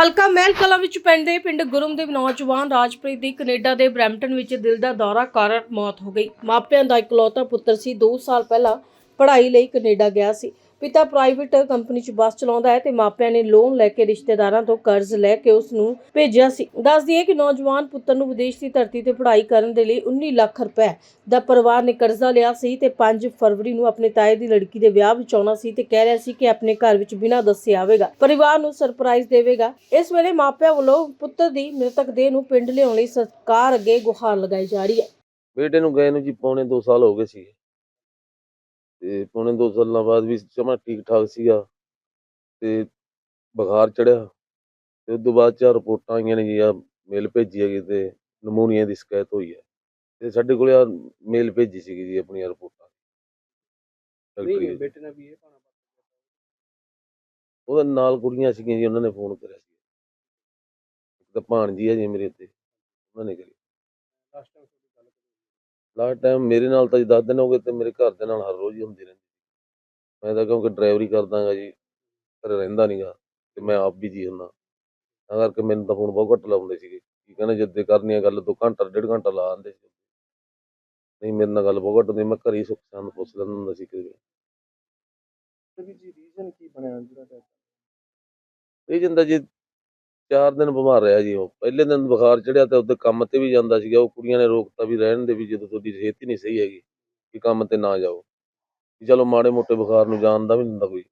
ਹਲਕਾ ਮਹਿਲ ਕਲਾ ਵਿੱਚ ਪੈਂਦੇ ਪਿੰਡ ਗੁਰਮਦੇਵ ਨੌਜਵਾਨ ਰਾਜਪ੍ਰੀਤ ਦੀ ਕੈਨੇਡਾ ਦੇ ਬ੍ਰੈਂਪਟਨ ਵਿੱਚ ਦਿਲ ਦਾ ਦੌਰਾ ਕਾਰਨ ਮੌਤ ਹੋ ਗਈ। ਮਾਪਿਆਂ ਦਾ ਇਕਲੌਤਾ ਪੁੱਤਰ ਸੀ। 2 ਸਾਲ ਪਹਿਲਾਂ ਪੜ੍ਹਾਈ ਲਈ ਕੈਨੇਡਾ ਗਿਆ ਸੀ। ਪਿਤਾ ਪ੍ਰਾਈਵੇਟ ਕੰਪਨੀ 'ਚ ਬੱਸ ਚਲਾਉਂਦਾ ਹੈ ਤੇ ਮਾਪਿਆਂ ਨੇ ਲੋਨ ਲੈ ਕੇ ਰਿਸ਼ਤੇਦਾਰਾਂ ਤੋਂ ਕਰਜ਼ ਲੈ ਕੇ ਉਸ ਨੂੰ ਭੇਜਿਆ ਸੀ। ਦੱਸ ਦਈਏ ਕਿ ਨੌਜਵਾਨ ਪੁੱਤਰ ਨੂੰ ਵਿਦੇਸ਼ ਦੀ ਧਰਤੀ ਤੇ ਪੜ੍ਹਾਈ ਕਰਨ ਦੇ ਲਈ 19 ਲੱਖ ਰੁਪਏ ਦਾ ਪਰਿਵਾਰ ਨੇ ਕਰਜ਼ਾ ਲਿਆ ਸੀ ਤੇ 5 ਫਰਵਰੀ ਨੂੰ ਆਪਣੇ ਤਾਏ ਦੀ ਲੜਕੀ ਦੇ ਵਿਆਹ ਵਿੱਚ ਆਉਣਾ ਸੀ ਤੇ ਕਹਿ ਰਿਹਾ ਸੀ ਕਿ ਆਪਣੇ ਘਰ ਵਿੱਚ ਬਿਨਾਂ ਦੱਸੇ ਆਵੇਗਾ, ਪਰਿਵਾਰ ਨੂੰ ਸਰਪ੍ਰਾਈਜ਼ ਦੇਵੇਗਾ। ਇਸ ਵੇਲੇ ਮਾਪਿਆਂ ਵੱਲੋਂ ਪੁੱਤਰ ਦੀ ਮ੍ਰਿਤਕ ਦੇਹ ਨੂੰ ਪਿੰਡ ਲਿਆਉਣ ਲਈ ਸਰਕਾਰ ਅੱਗੇ ਗੁਹਾਰ ਲਗਾਈ ਜਾ ਰਹੀ ਹੈ। ਬੇਟੇ ਨੂੰ ਗਏ ਨੂੰ ਜੀ ਪੌਣੇ 2 ਸਾਲ ਹੋ ਗਏ ਸੀ ਤੇ ਪੌਣੇ 2 ਸਾਲਾਂ ਬਾਅਦ ਵੀ ਜਮਾ ਠੀਕ ਠਾਕ ਸੀਗਾ ਤੇ ਬੁਖਾਰ ਚੜਿਆ ਤੇ ਉਸ ਤੋਂ ਬਾਅਦ ਚਾਰ ਰਿਪੋਰਟਾਂ ਆਈਆਂ ਨੇ ਜੀ ਆ ਮੇਲ ਭੇਜੀ ਹੈਗੀ ਤੇ ਨਮੂਨੀਆ ਦੀ ਸ਼ਿਕਾਇਤ ਹੋਈ ਹੈ ਤੇ ਸਾਡੇ ਕੋਲੇ ਆ ਮੇਲ ਭੇਜੀ ਸੀਗੀ ਜੀ ਆਪਣੀਆਂ ਰਿਪੋਰਟਾਂ ਡਾਕਟਰੀ ਨਹੀਂ ਦੀ। ਬੇਟੇ ਨਾਲ ਵੀ ਇਹ ਪਾਣਾ ਉਹਦੇ ਨਾਲ ਕੁੜੀਆਂ ਸੀਗੀਆਂ ਜੀ ਉਹਨਾਂ ਨੇ ਫੋਨ ਕਰਿਆ ਸੀ। ਇੱਕ ਤਾਂ ਭਾਣਜੀ ਹੈ ਜੀ ਮੇਰੇ ਤੇ ਉਹਨਾਂ ਨੇ ਕਰੀ। ਲਾਸਟ ਟਾਈਮ ਲਾਸਟ ਟਾਈਮ ਮੇਰੇ ਨਾਲ ਤਾਂ ਜੀ 10 ਦਿਨ ਹੋ ਗਏ ਤੇ ਮੇਰੇ ਘਰ ਦੇ ਨਾਲ ਹਰ ਰੋਜ਼ ਹੀ ਹੁੰਦੀ ਰਹਿੰਦੀ ਮੈਂ ਤਾਂ ਕਿਉਂਕਿ ਡਰਾਈਵਰੀ ਕਰਦਾਗਾ ਜੀ ਘਰੇ ਰਹਿੰਦਾ ਨਹੀਂਗਾ ਤੇ ਮੈਂ ਆਪ ਵੀ ਜੀ ਹੁੰਦਾ। ਤਾਂ ਕਰਕੇ ਮੈਨੂੰ ਤਾਂ ਫੋਨ ਬਹੁਤ ਘੱਟ ਲਾਉਂਦੇ ਸੀਗੇ। ਕੀ ਕਹਿੰਦੇ ਜਿੱਦੇ ਕਰਨੀ ਆ ਗੱਲ ਦੋ ਘੰਟਾ ਡੇਢ ਘੰਟਾ ਲਾ ਆਂਦੇ ਸੀ। ਨਹੀਂ ਮੇਰੇ ਨਾਲ ਗੱਲ ਬਹੁਤ ਘੱਟ ਹੁੰਦੀ ਮੈਂ ਘਰੇ ਸੁੱਖ ਸੰਦ ਪੁੱਛ ਲੈਂਦਾ ਹੁੰਦਾ ਸੀ ਕਿ ਤੇ ਜੀ ਰੀਜ਼ਨ ਕੀ ਬਣਿਆ ਜਿਹੜਾ ਇਹ ਜਿੰਦਾ ਜੀ ਚਾਰ ਦਿਨ ਬਿਮਾਰ ਰਿਹਾ ਜੀ ਉਹ। ਪਹਿਲੇ ਦਿਨ ਬੁਖਾਰ ਚੜਿਆ ਤੇ ਉਹਦੇ ਕੰਮ ਤੇ ਵੀ ਜਾਂਦਾ ਸੀਗਾ। ਉਹ ਕੁੜੀਆਂ ਨੇ ਰੋਕਤਾ ਵੀ ਰਹਿਣ ਦੇ ਵੀ ਜਦੋਂ ਤੁਹਾਡੀ ਸਿਹਤ ਹੀ ਨਹੀਂ ਸਹੀ ਹੈਗੀ ਕਿ ਕੰਮ ਤੇ ਨਾ ਜਾਓ। ਵੀ ਚਲੋ ਮਾੜੇ ਮੋਟੇ ਬੁਖਾਰ ਨੂੰ ਜਾਣ ਦਾ ਵੀ ਨਹੀਂ ਹੁੰਦਾ ਕੋਈ।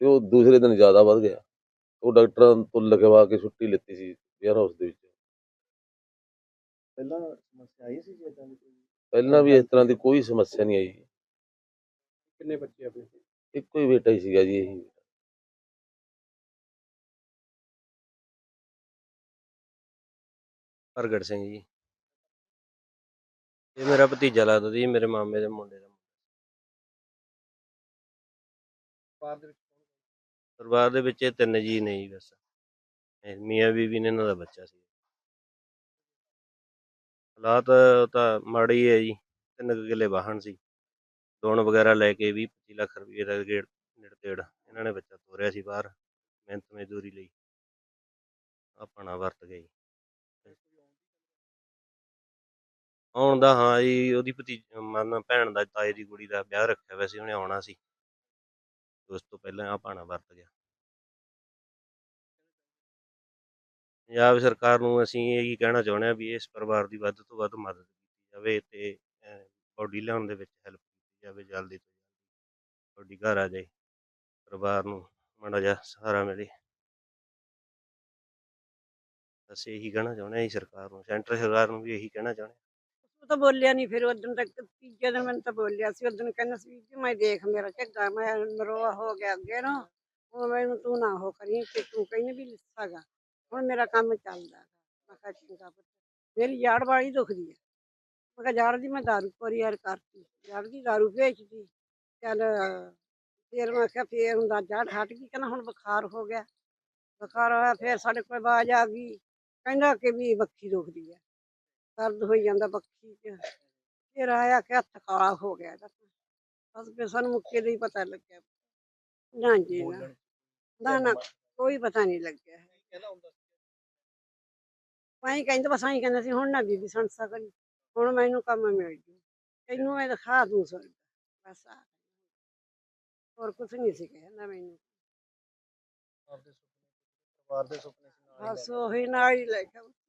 ਤੇ ਉਹ ਦੂਸਰੇ ਦਿਨ ਜ਼ਿਆਦਾ ਵੱਧ ਗਿਆ। ਉਹ ਡਾਕਟਰਾਂ ਤੋਂ ਲਗਵਾ ਕੇ ਛੁੱਟੀ ਲਿੱਤੀ ਸੀ ਵੇਅਰ ਹਾਊਸ ਦੇ ਵਿੱਚ। ਪਹਿਲਾਂ ਸਮੱਸਿਆ ਆਈ ਸੀ ਜੀ ਇਦਾਂ ਦੀ ਕੋਈ? ਪਹਿਲਾਂ ਵੀ ਇਸ ਤਰ੍ਹਾਂ ਦੀ ਕੋਈ ਸਮੱਸਿਆ ਨਹੀਂ ਆਈ। ਕਿੰਨੇ ਬੱਚੇ ਆਪਣੇ? ਇੱਕੋ ਹੀ ਬੇਟਾ ਹੀ ਸੀਗਾ ਜੀ ਇਹੀ। ਪ੍ਰਗਟ ਸਿੰਘ ਜੀ। ਇਹ ਮੇਰਾ ਭਤੀਜਾ ਲੱਗਦਾ ਸੀ ਮੇਰੇ ਮਾਮੇ ਦੇ ਮੁੰਡੇ ਦਾ ਪਰਿਵਾਰ ਦੇ ਵਿੱਚ ਕੌਣ ਪਰਿਵਾਰ ਦੇ ਵਿੱਚ ਇਹ ਤਿੰਨ ਜੀ ਨੇ ਜੀ ਬਸ। ਇਹ ਮੀਆਂ ਬੀਵੀ ਨੇ ਇਹਨਾਂ ਦਾ ਬੱਚਾ ਸੀ। ਹਾਲਾਤ ਤਾਂ ਮਾੜੇ ਹੀ ਹੈ ਜੀ। ਤਿੰਨ ਕੁ ਕਿੱਲੇ ਵਾਹਣ ਸੀ। ਲੋਨ ਵਗੈਰਾ ਲੈ ਕੇ ਵੀ 25 ਲੱਖ ਰੁਪਏ ਦਾ ਗੇੜ ਨੇੜੇ ਤੇੜ ਇਹਨਾਂ ਨੇ ਬੱਚਾ ਤੋਰਿਆ ਸੀ ਬਾਹਰ ਮਿਹਨਤ ਮਜ਼ਦੂਰੀ ਲਈ। ਆਪਣਾ ਵਰਤ ਗਏ। ਆਉਣ ਦਾ, ਹਾਂ ਜੀ, ਉਹਦੀ ਭਤੀ, ਮਨ, ਭੈਣ ਦਾ, ਤਾਏ ਦੀ ਕੁੜੀ ਦਾ ਵਿਆਹ ਰੱਖਿਆ ਹੋਇਆ ਸੀ ਉਹਨੇ ਆਉਣਾ ਸੀ। ਉਸ ਤੋਂ ਪਹਿਲਾਂ ਆ ਭਾਣਾ ਵਰਤ ਗਿਆ। ਪੰਜਾਬ ਸਰਕਾਰ ਨੂੰ ਅਸੀਂ ਇਹੀ ਕਹਿਣਾ ਚਾਹੁੰਦੇ ਹਾਂ ਵੀ ਇਸ ਪਰਿਵਾਰ ਦੀ ਵੱਧ ਤੋਂ ਵੱਧ ਮਦਦ ਕੀਤੀ ਜਾਵੇ ਤੇ ਬੋਡੀ ਲਿਆਉਣ ਦੇ ਵਿੱਚ ਹੈਲਪ ਕੀਤੀ ਜਾਵੇ ਜਲਦੀ ਤੋਂ ਜਲਦੀ। ਬੋਡੀ ਘਰ ਆ ਜਾਏ, ਪਰਿਵਾਰ ਨੂੰ ਮਾੜਾ ਜਿਹਾ ਸਹਾਰਾ ਮਿਲੇ। ਅਸੀਂ ਇਹੀ ਕਹਿਣਾ ਚਾਹੁੰਦੇ ਹਾਂ ਜੀ ਸਰਕਾਰ ਨੂੰ, ਸੈਂਟਰ ਸਰਕਾਰ ਨੂੰ ਵੀ ਇਹੀ ਕਹਿਣਾ ਚਾਹੁੰਦੇ ਹਾਂ। ਉਹ ਤਾਂ ਬੋਲਿਆ ਨਹੀਂ ਫਿਰ ਉਦੋਂ ਤੱਕ ਤੀਜੇ ਦਿਨ ਮੈਨੂੰ ਤਾਂ ਬੋਲਿਆ ਸੀ ਉਦੋਂ ਕਹਿੰਦਾ ਸੀ ਜੀ, ਮੈਂ ਦੇਖ ਮੇਰਾ ਝੱਗਾ, ਮੈਂ ਨਰੋਆ ਹੋ ਗਿਆ ਅੱਗੇ ਨਾ ਉਹ ਮੈਨੂੰ ਤੂੰ ਨਾ ਹੋ ਕਰੀ ਕਿ ਤੂੰ ਕਹਿੰਦੀ ਵੀ ਲਿਸਾਗਾ ਹੁਣ ਮੇਰਾ ਕੰਮ ਚੱਲਦਾ ਮੈਂ ਕਿਹਾ, ਚੰਗਾ ਪੁੱਤ, ਮੇਰੀ ਜਾੜ ਵਾਲੀ ਦੁਖਦੀ ਹੈ ਮੈਂ ਕਿਹਾ ਜਾੜ ਦੀ ਮੈਂ ਦਾਰੂ ਪੋਰੀ ਯਾਰ ਕਰਤੀ ਜਾੜ ਦੀ ਦਾਰੂ ਭੇਜਦੀ ਚੱਲ ਫਿਰ ਮੈਂ ਕਿਹਾ, ਫੇਰ ਹੁੰਦਾ ਜਾੜ ਹਟ ਗਈ, ਕਹਿੰਦਾ ਹੁਣ ਬੁਖਾਰ ਹੋ ਗਿਆ। ਬੁਖਾਰ ਹੋਇਆ, ਫੇਰ ਸਾਡੇ ਕੋਲ ਆਵਾਜ਼ ਆ ਗਈ, ਕਹਿੰਦਾ ਕਿ ਵੀ ਬੱਖੀ ਦੁਖਦੀ ਹੈ ਦਰਦ ਹੋਈ ਜਾਂਦਾ ਬੱਖੀ 'ਚ। ਫਿਰ ਆਇਆ ਕਿ ਹੱਥ ਕਾਲਾ ਹੋ ਗਿਆ ਇਹਦਾ। ਬਸ ਫਿਰ ਸਾਨੂੰ ਮੁੱਕੇ ਦਾ ਹੀ ਪਤਾ ਲੱਗਿਆ। ਨਾ ਜੀ ਨਾ। ਨਾ ਨਾ। ਕੋਈ ਪਤਾ ਨਹੀਂ ਲੱਗਿਆ। ਮੈਂ ਕਹਿੰਦਾ ਬਸ ਆਈ ਕਹਿੰਦਾ ਸੀ ਹੁਣ ਨਾ ਬੀਬੀ ਸੰਸਾ ਕਰੀ। ਹੁਣ ਮੈਨੂੰ ਕੰਮ ਮਿਲ ਜੂ। ਤੈਨੂੰ ਮੈਂ ਦਿਖਾ ਦੂੰ ਸਰ। ਬਸ ਆ। ਹੋਰ ਕੁਝ ਨਹੀਂ ਸੀ ਕਹਿੰਦਾ ਮੈਨੂੰ। ਪਰਿਵਾਰ ਦੇ ਸੁਪਨੇ ਸੀ ਨਾਲ ਹੀ ਲੈ ਕੇ